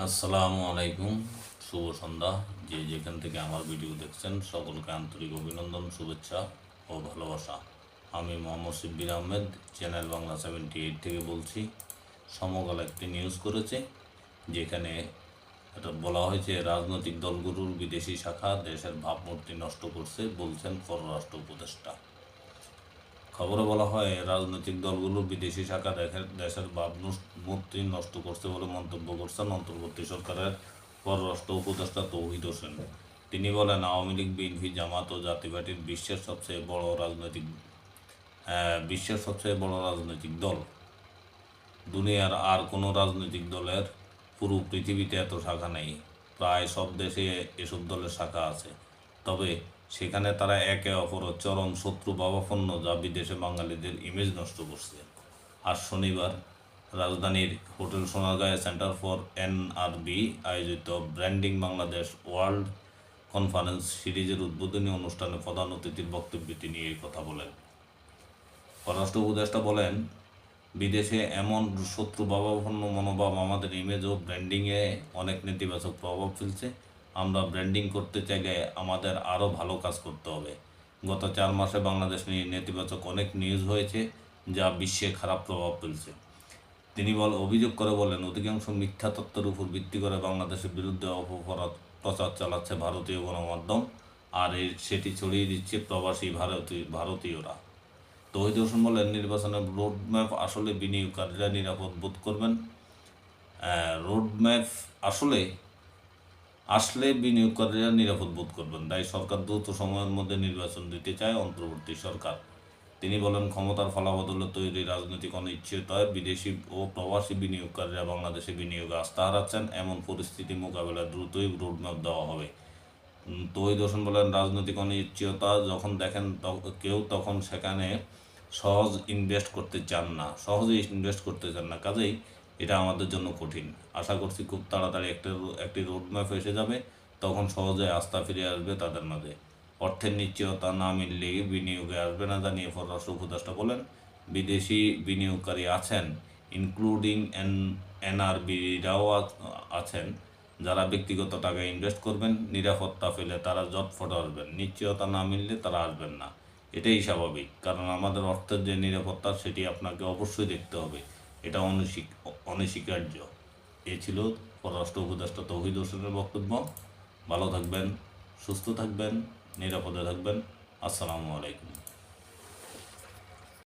আসসালামু আলাইকুম, শুভ সন্ধ্যা। যে যেখান থেকে আমার ভিডিও দেখছেন, সকলকে আন্তরিক অভিনন্দন, শুভেচ্ছা ও ভালোবাসা। আমি Mohammad Shibbir Ahmed, channel Bangla seventy eight থেকে বলছি, সমকাল একটি নিউজ করেছে, যেখানে এটা বলা হয়েছে, রাজনৈতিক দলগুলোর বিদেশি শাখা দেশের ভাবমূর্তি নষ্ট করছে, বলছেন পররাষ্ট্র উপদেষ্টা। খবরে বলা হয়, রাজনৈতিক দলগুলো বিদেশি শাখা দেশের দেশের ভাবমূর্তি নষ্ট করছে বলে মন্তব্য করছেন অন্তর্বর্তী সরকারের পররাষ্ট্র উপদেষ্টা তৌহিদ হোসেন। তিনি বলেন, আওয়ামী লীগ, বিএনপি, জামাত ও জাতি পার্টির বিশ্বের সবচেয়ে বড় রাজনৈতিক বিশ্বের সবচেয়ে বড় রাজনৈতিক দল। দুনিয়ার আর কোনো রাজনৈতিক দলের পুরো পৃথিবীতে এত শাখা নেই। প্রায় সব দেশে এসব দলের শাখা আছে। তবে সেখানে তারা একে অপরের চরম শত্রু ভাবাপন্ন যা বিদেশে বাঙালিদের ইমেজ নষ্ট করছে। আজ শনিবার রাজধানীর হোটেল সোনারগাঁয়ে সেন্টার ফর এনআরবি আয়োজিত ব্র্যান্ডিং বাংলাদেশ ওয়ার্ল্ড কনফারেন্স সিরিজের উদ্বোধনী অনুষ্ঠানে প্রধান অতিথির বক্তব্যে তিনি এই কথা বলেন। পররাষ্ট্র উপদেষ্টা বলেন, বিদেশে এমন শত্রু ভাবাপন্ন মনোভাব আমাদের ইমেজ ও ব্র্যান্ডিংয়ে অনেক নেতিবাচক প্রভাব ফেলছে। আমরা ব্র্যান্ডিং করতে চাইলে আমাদের আরও ভালো কাজ করতে হবে। গত চার মাসে বাংলাদেশ নিয়ে নেতিবাচক অনেক নিউজ হয়েছে, যা বিশ্বে খারাপ প্রভাব ফেলছে। তিনি বল, অভিযোগ করে বলেন, অধিকাংশ মিথ্যা তত্ত্বের উপর ভিত্তি করে বাংলাদেশের বিরুদ্ধে অপপ্রচার প্রচার চালাচ্ছে ভারতীয় গণমাধ্যম, আর এই সেটি ছড়িয়ে দিচ্ছে প্রবাসী ভারতীয়, ভারতীয়রা। তহিদ হোসেন বলেন, নির্বাচনের রোডম্যাপ আসলে বিনিয়োগকারীরা নিরাপদ বোধ করবেন। রোডম্যাপ আসলে আসলে বিনিয়োগকারীরা নিরাপদ বোধ করবেন। তাই সরকার দ্রুত সময়ের মধ্যে নির্বাচন দিতে চায় অন্তর্বর্তী সরকার। তিনি বলেন, ক্ষমতার ফলাবদলে তৈরি রাজনৈতিক অনিশ্চয়তায় বিদেশি ও প্রবাসী বিনিয়োগকারীরা বাংলাদেশে বিনিয়োগে আস্থা হারাচ্ছেন। এমন পরিস্থিতি মোকাবেলায় দ্রুতই রোডম্যাপ দেওয়া হবে। তহিদ হোসেন বলেন, রাজনৈতিক অনিশ্চয়তা যখন দেখেন কেউ তখন সেখানে সহজ ইনভেস্ট করতে চান না। সহজে ইনভেস্ট করতে চান না। কাজেই এটা আমাদের জন্য কঠিন। আশা করছি খুব তাড়াতাড়ি একটা একটি রোডম্যাপ এসে যাবে, তখন সহজে আস্থা ফিরে আসবে তাদের মাঝে। অর্থের নিশ্চয়তা না মিললে বিনিয়োগে আসবে না জানিয়ে পররাষ্ট্র উপদেষ্টা বলেন, বিদেশি বিনিয়োগকারী আছেন ইনক্লুডিং এন, এনআরবিরাও আছেন, যারা ব্যক্তিগত টাকা ইনভেস্ট করবেন, নিরাপত্তা পেলে তারা জটফট আসবেন, নিশ্চয়তা না মিললে তারা আসবেন না। এটাই স্বাভাবিক, কারণ আমাদের অর্থের যে নিরাপত্তা, সেটি আপনাকে অবশ্যই দেখতে হবে। এটা অনস্বীক অনস্বীকার্য এ ছিল পররাষ্ট্র উপদেষ্টা তৌহিদ হোসেনের বক্তব্য। ভালো থাকবেন, সুস্থ থাকবেন, নিরাপদে থাকবেন। আসসালামু আলাইকুম।